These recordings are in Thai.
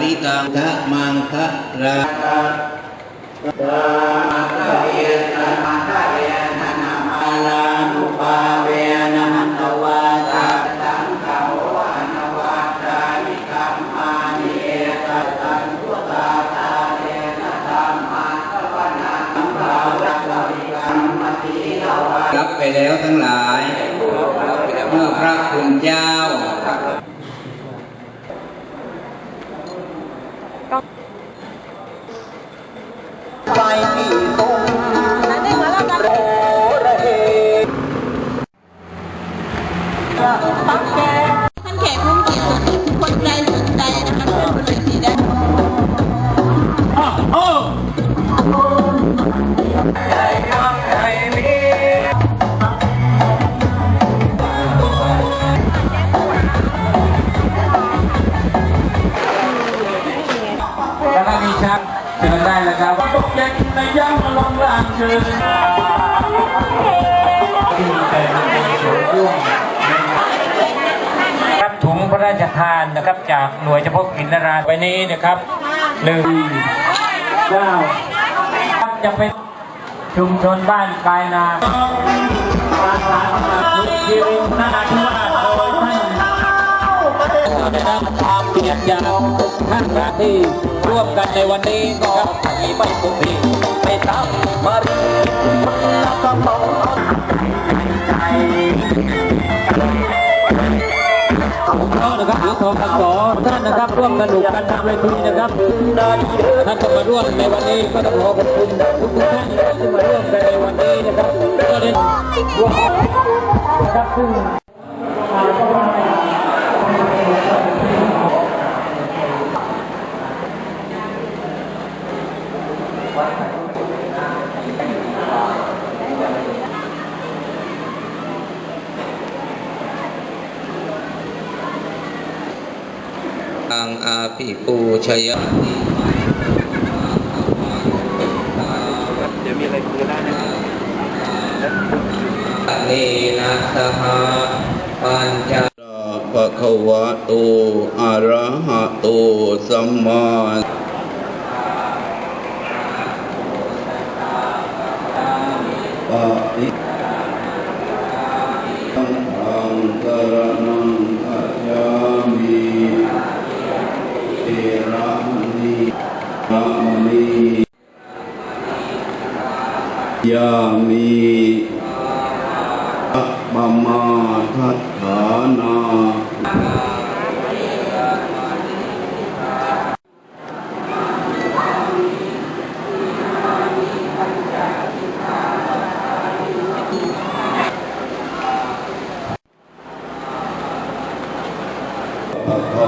ริตังทะมังคะรา เชิญได้เลยครับตกเย็นในย่างลงล่างเชิญครับถุงพระราชทานนะครับจากหน่วยเฉพาะกิจนราไว้นี้นะครับหนึ่งเก้าครับจะเป็นชุมชนบ้านกายนาอาสาสมัครทีรินนาธิวา ได้รับความเกียรติยาวท่านราที่ร่วมกันในวันนี้นะครับไม่ปุกปีไม่ตามมารีแล้วก็มองใจเอานะครับหรือทองคำสอท่านนะครับร่วมสนุกกันทางเวทีนะครับท่านก็มาร่วมในวันนี้ก็ต้องขอขอบคุณทุกท่านที่มาร่วมกันในวันนี้นะครับก็ได้ร่วมนะครับซึ่ง งอาภิปูชยานิเดี๋ยวมีอะไรคุยได้นะเนนะสหปัญจภะคะวะโตอะระหะโตสัมมา ยามีอัปปมาทัฏฐานา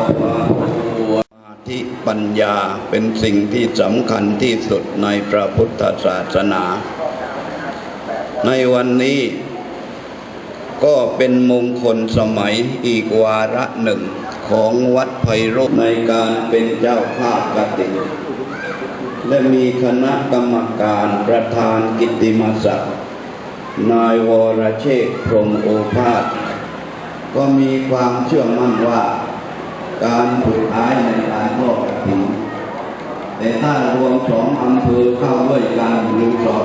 สมาธิปัญญาเป็นสิ่งที่สำคัญที่สุดในพระพุทธศาสนา ในวันนี้ก็เป็นมงคลสมัยอีกวาระหนึ่งของวัดไพโรจในการเป็นเจ้าภาพกฐิและมีคณะกรรมการประธานกิตติมศักดิ์นายวรเชษพรมโอภาส ก็มีความเชื่อมั่นว่า การสุดท้ายในการทอดกฐินแต่ถ้ารวมสองอำเภอเข้าด้วยกันหรือสอบ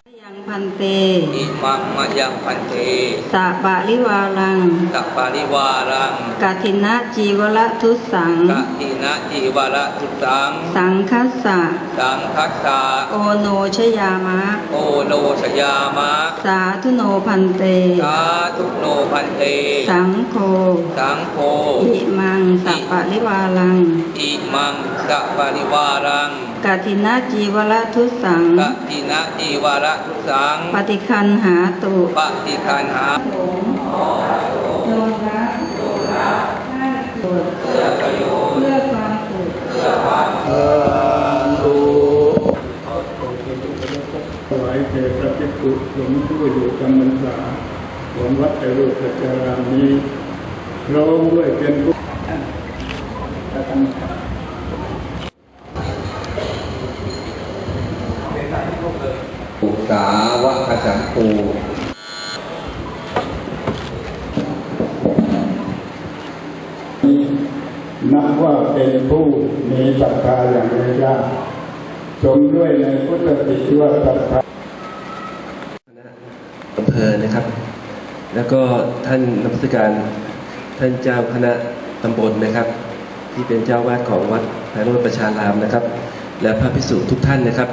พันเต อิมังมะยังพันเทสะปะริวารังสัปปาริวารังกาทินะจีวระทุสัง กะทินะจีวระทุตัง สังคัสสะ สังคัสสะโอโนชยามะ โอโนชยามะ สาธุโนพันเต สาธุโนพันเต สังโฆสังโฆอิมังสัปปะริวารัง อิมังสัปปาริวารัง กาทินะจีวระทุสังกะทินะจีวระทุสัง ปฏิคันหาตุปฏิคันหาโนรักโนรักให้เกิดเพื่อประโยชน์เพื่อความสุขถวายแด่พระภิกษุสงฆ์ผู้อยู่จำพรรษาของวัดไตรโลกจารามนี้พร้อมด้วยเป็นผู้พระธรรมกาย เป็น สายที่พวกเลยอุสาวะขสังคูนับว่าเป็นผู้มีศรัทธาอย่างแรงกล้าสมด้วยในพุทธติว่าศรัทธาอำเภอนะครับ แล้วก็ท่านนักสการท่านเจ้าคณะตำบลนะครับ ที่เป็นเจ้าวาดของวัดพระโรจน์ประชารามนะครับ และพระภิกษุทุกท่านนะครับ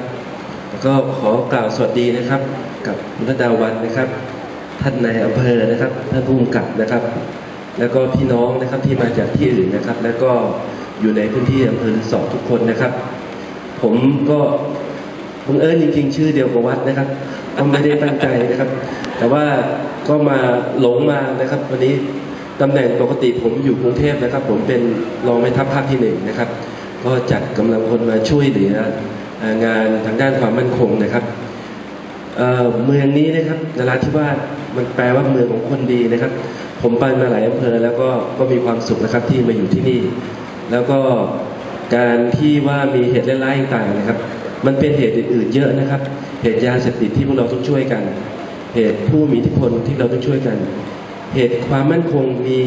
แล้วก็ขอกล่าวสวัสดีนะครับ กับมุรดาวันนะครับ ท่านนายอำเภอนะครับ ท่านผู้กำกับนะครับ แล้วก็พี่น้องนะครับที่มาจากที่อื่นนะครับ แล้วก็อยู่ในพื้นที่อำเภอสองทุกคนนะครับ ผมก็บังเอิญจริงๆ ชื่อเดียวกับวัดนะครับก็ไม่ได้ตั้งใจนะครับ แต่ว่าก็มาหลงมานะครับ วันนี้ตำแหน่งปกติผมอยู่กรุงเทพนะครับ ผมเป็นรองแม่ทัพภาคที่หนึ่งนะครับ ก็จัดกำลังคนมาช่วยเหลือ งานทางด้านความมั่นคงนะครับเเมืองนี้นะครับนราธิวาสมันแปลว่าเมืองของคนดีนะครับ ผมไปมาหลายอำเภอแล้วก็ก็มีความสุขนะครับที่มาอยู่ที่นี่ แล้วก็การที่ว่ามีเหตุร้ายต่างๆนะครับ มันเป็นเหตุอื่นๆเยอะนะครับ เหตุยาเสพติดที่พวกเราต้องช่วยกัน เหตุผู้มีอิทธิพลที่เราต้องช่วยกัน เหตุความมั่นคงมี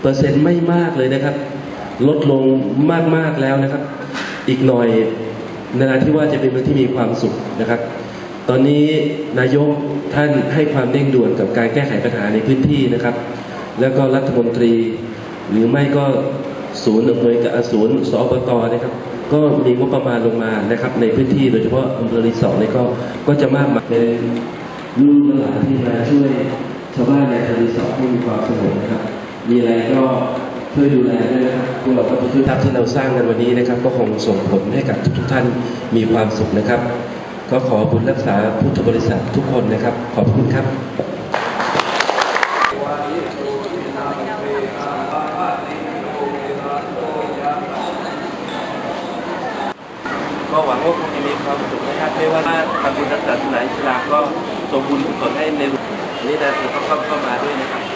เปอร์เซ็นต์ไม่มากเลยนะครับ ลดลงมากๆแล้วนะครับ อีกหน่อย นราธิวาสจะเป็นเมืองที่มีความสุขนะครับ ตอนนี้นายกท่านให้ความเร่งด่วนกับการแก้ไขปัญหาในพื้นที่นะครับ แล้วก็รัฐมนตรี หรือไม่ก็ศูนย์อำนวยการศูนย์สอบตนะครับ ก็มีงบประมาณลงมานะครับ ในพื้นที่โดยเฉพาะอำเภอรีสอร์ทนี่ก็ก็จะมากมายเป็นลูกหลานที่มาช่วยชาวบ้านในอำเภอรีสอร์ทให้มีความสงบนะครับ มีอะไรก็ ช่วยดูแลด้วยนะครับพวกเราก็จะช่วยทำที่เราสร้างกันวันนี้นะครับ ก็คงส่งผลให้กับทุกๆท่านมีความสุขนะครับ ก็ขอบุญรักษาพุทธบริษัททุกคนนะครับ ขอบคุณครับก็หวังว่าคงจะมีความสุขนะครับไม่ว่าทำบุญรักษาสนาอิสลาก็ส่งบุญกุศลให้ในหลวงนี่นะเราก็เข้ามาด้วยนะครับ